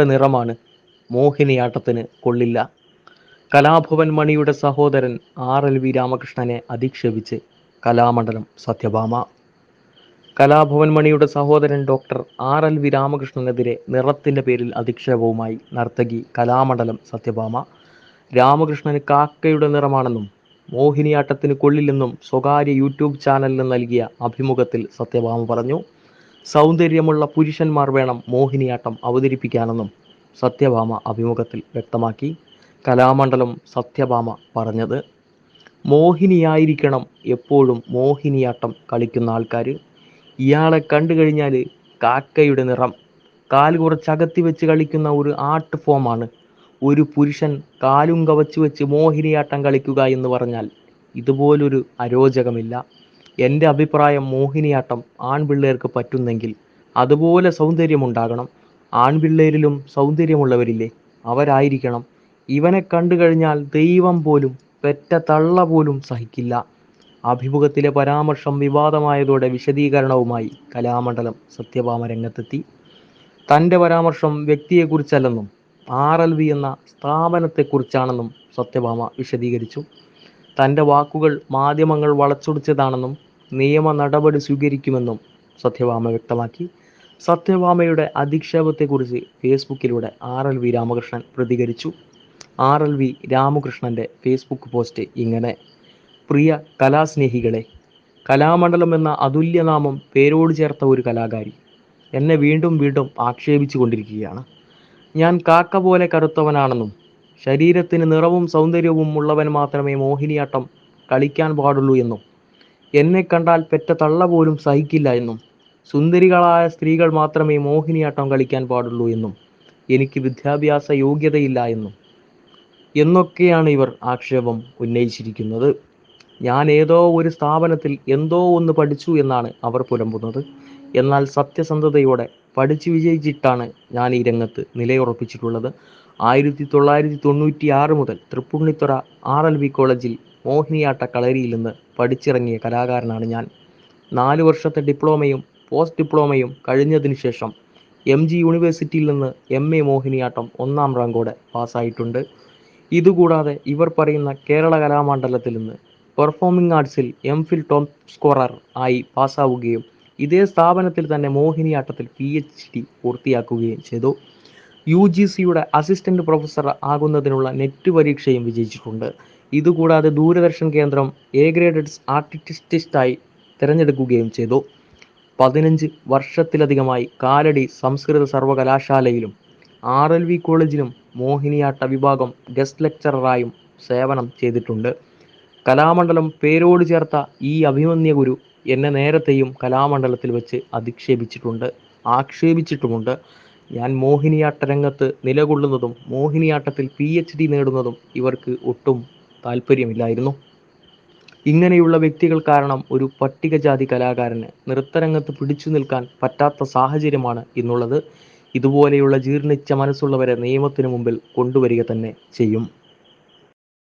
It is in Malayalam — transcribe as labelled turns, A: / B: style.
A: കാക്കയുടെ നിറമാണ്. മോഹിനിയാട്ടത്തിന് കൊള്ളില്ല. കലാഭവൻ മണിയുടെ സഹോദരൻ ആർ. എൽ. വി. രാമകൃഷ്ണനെ അധിക്ഷേപിച്ച് കലാമണ്ഡലം സത്യഭാമ. കലാഭവൻ മണിയുടെ സഹോദരൻ ഡോക്ടർ ആർ. എൽ. വി. രാമകൃഷ്ണനെതിരെ നിറത്തിന്റെ പേരിൽ അധിക്ഷേപവുമായി നർത്തകി കലാമണ്ഡലം സത്യഭാമ. രാമകൃഷ്ണന് കാക്കയുടെ നിറമാണെന്നും മോഹിനിയാട്ടത്തിന് കൊള്ളില്ലെന്നും സ്വകാര്യ യൂട്യൂബ് ചാനലിന് നൽകിയ അഭിമുഖത്തിൽ സത്യഭാമ പറഞ്ഞു. സൗന്ദര്യമുള്ള പുരുഷന്മാർ വേണം മോഹിനിയാട്ടം അവതരിപ്പിക്കാനെന്നും സത്യഭാമ അഭിമുഖത്തിൽ വ്യക്തമാക്കി. കലാമണ്ഡലം സത്യഭാമ പറഞ്ഞത് മോഹിനിയായിരിക്കണം എപ്പോഴും മോഹിനിയാട്ടം കളിക്കുന്ന ആൾക്കാർ ഇയാളെ കണ്ടു കഴിഞ്ഞാൽ കാക്കയുടെ നിറം കാൽ കുറച്ചകത്തി വെച്ച് കളിക്കുന്ന ഒരു ആർട്ട് ഫോമാണ് ഒരു പുരുഷൻ കാലും കവച്ച് വെച്ച് മോഹിനിയാട്ടം കളിക്കുക എന്ന് പറഞ്ഞാൽ ഇതുപോലൊരു അരോചകമില്ല. എന്റെ അഭിപ്രായം മോഹിനിയാട്ടം ആൺപിള്ളേർക്ക് പറ്റുന്നെങ്കിൽ അതുപോലെ സൗന്ദര്യമുണ്ടാകണം. ആൺപിള്ളേരിലും സൗന്ദര്യമുള്ളവരില്ലേ? അവരായിരിക്കണം. ഇവനെ കണ്ടു കഴിഞ്ഞാൽ ദൈവം പോലും പെറ്റ തള്ള പോലും സഹിക്കില്ല. അഭിമുഖത്തിലെ പരാമർശം വിവാദമായതോടെ വിശദീകരണവുമായി കലാമണ്ഡലം സത്യഭാമ രംഗത്തെത്തി. തന്റെ പരാമർശം വ്യക്തിയെക്കുറിച്ചല്ലെന്നും ആർ എൽ വി എന്ന സ്ഥാപനത്തെക്കുറിച്ചാണെന്നും സത്യഭാമ വിശദീകരിച്ചു. തന്റെ വാക്കുകൾ മാധ്യമങ്ങൾ വളച്ചൊടിച്ചതാണെന്നും നിയമ നടപടി സ്വീകരിക്കുമെന്നും സത്യഭാമ വ്യക്തമാക്കി. സത്യഭാമയുടെ അധിക്ഷേപത്തെക്കുറിച്ച് ഫേസ്ബുക്കിലൂടെ ആർ എൽ വി രാമകൃഷ്ണൻ പ്രതികരിച്ചു. ആർ എൽ വി രാമകൃഷ്ണന്റെ ഫേസ്ബുക്ക് പോസ്റ്റ് ഇങ്ങനെ. പ്രിയ കലാസ്നേഹികളെ കലാമണ്ഡലം എന്ന അതുല്യനാമം പേരോട് ചേർത്ത ഒരു കലാകാരി എന്നെ വീണ്ടും വീണ്ടും ആക്ഷേപിച്ചു കൊണ്ടിരിക്കുകയാണ്. ഞാൻ കാക്ക പോലെ കറുത്തവനാണെന്നും ശരീരത്തിന് നിറവും സൗന്ദര്യവും ഉള്ളവൻ മാത്രമേ മോഹിനിയാട്ടം കളിക്കാൻ പാടുള്ളൂ എന്നും എന്നെ കണ്ടാൽ പെറ്റ തള്ള പോലും സഹിക്കില്ല എന്നും. സുന്ദരികളായ സ്ത്രീകൾ മാത്രമേ മോഹിനിയാട്ടം കളിക്കാൻ പാടുള്ളൂ എന്നും. എനിക്ക് വിദ്യാഭ്യാസ യോഗ്യതയില്ല എന്നും. എന്നൊക്കെയാണ് ഇവർ ആക്ഷേപം ഉന്നയിച്ചിരിക്കുന്നത്. ഞാൻ ഏതോ ഒരു സ്ഥാപനത്തിൽ എന്തോ ഒന്ന് പഠിച്ചു എന്നാണ് അവർ പുലമ്പുന്നത്. എന്നാൽ സത്യസന്ധതയോടെ പഠിച്ചു വിജയിച്ചിട്ടാണ് ഞാൻ ഈ രംഗത്ത് നിലയുറപ്പിച്ചിട്ടുള്ളത്. ആയിരത്തി തൊള്ളായിരത്തി തൊണ്ണൂറ്റി ആറ് മുതൽ തൃപ്പുണ്ണിത്തുറ ആർ എൽ വി കോളേജിൽ മോഹിനിയാട്ട കളരിയിൽ നിന്ന് പഠിച്ചിറങ്ങിയ കലാകാരനാണ് ഞാൻ. നാല് വർഷത്തെ ഡിപ്ലോമയും പോസ്റ്റ് ഡിപ്ലോമയും കഴിഞ്ഞതിന് ശേഷം എം ജി യൂണിവേഴ്സിറ്റിയിൽ നിന്ന് എം എ മോഹിനിയാട്ടം ഒന്നാം റാങ്കോടെ പാസ്സായിട്ടുണ്ട്. ഇതുകൂടാതെ ഇവർ പറയുന്ന കേരള കലാമണ്ഡലത്തിൽ നിന്ന് പെർഫോമിംഗ് ആർട്സിൽ എം ഫിൽ ടോപ്പ് സ്കോറർ ആയി പാസ്സാവുകയും ഇതേ സ്ഥാപനത്തിൽ തന്നെ മോഹിനിയാട്ടത്തിൽ പി എച്ച് ഡി പൂർത്തിയാക്കുകയും ചെയ്തു. യു ജി സിയുടെ അസിസ്റ്റന്റ് പ്രൊഫസർ ആകുന്നതിനുള്ള നെറ്റ് പരീക്ഷയും വിജയിച്ചിട്ടുണ്ട്. ഇതുകൂടാതെ ദൂരദർശൻ കേന്ദ്രം എ ഗ്രേഡഡ് ആർട്ടിസ്റ്റിസ്റ്റായി തിരഞ്ഞെടുക്കുകയും ചെയ്തു. പതിനഞ്ച് വർഷത്തിലധികമായി കാലടി സംസ്കൃത സർവകലാശാലയിലും ആർ എൽ വി കോളേജിലും മോഹിനിയാട്ട വിഭാഗം ഗസ്റ്റ് ലെക്ചററായും സേവനം ചെയ്തിട്ടുണ്ട്. കലാമണ്ഡലം പേരോട് ചേർത്ത ഈ അഭിമന്യ ഗുരു എന്നെ നേരത്തെയും കലാമണ്ഡലത്തിൽ വെച്ച് അധിക്ഷേപിച്ചിട്ടുണ്ട് ആക്ഷേപിച്ചിട്ടുമുണ്ട്. ഞാൻ മോഹിനിയാട്ട രംഗത്ത് നിലകൊള്ളുന്നതും മോഹിനിയാട്ടത്തിൽ പി എച്ച് ഡി നേടുന്നതും ഇവർക്ക് ഒട്ടും താല്പര്യമില്ലായിരുന്നു. ഇങ്ങനെയുള്ള വ്യക്തികൾ കാരണം ഒരു പട്ടികജാതി കലാകാരന് നൃത്തരംഗത്ത് പിടിച്ചു നിൽക്കാൻ പറ്റാത്ത സാഹചര്യമാണ് ഇന്നുള്ളത്. ഇതുപോലെയുള്ള ജീർണിച്ച മനസ്സുള്ളവരെ നിയമത്തിനു മുമ്പിൽ കൊണ്ടുവരിക തന്നെ ചെയ്യും.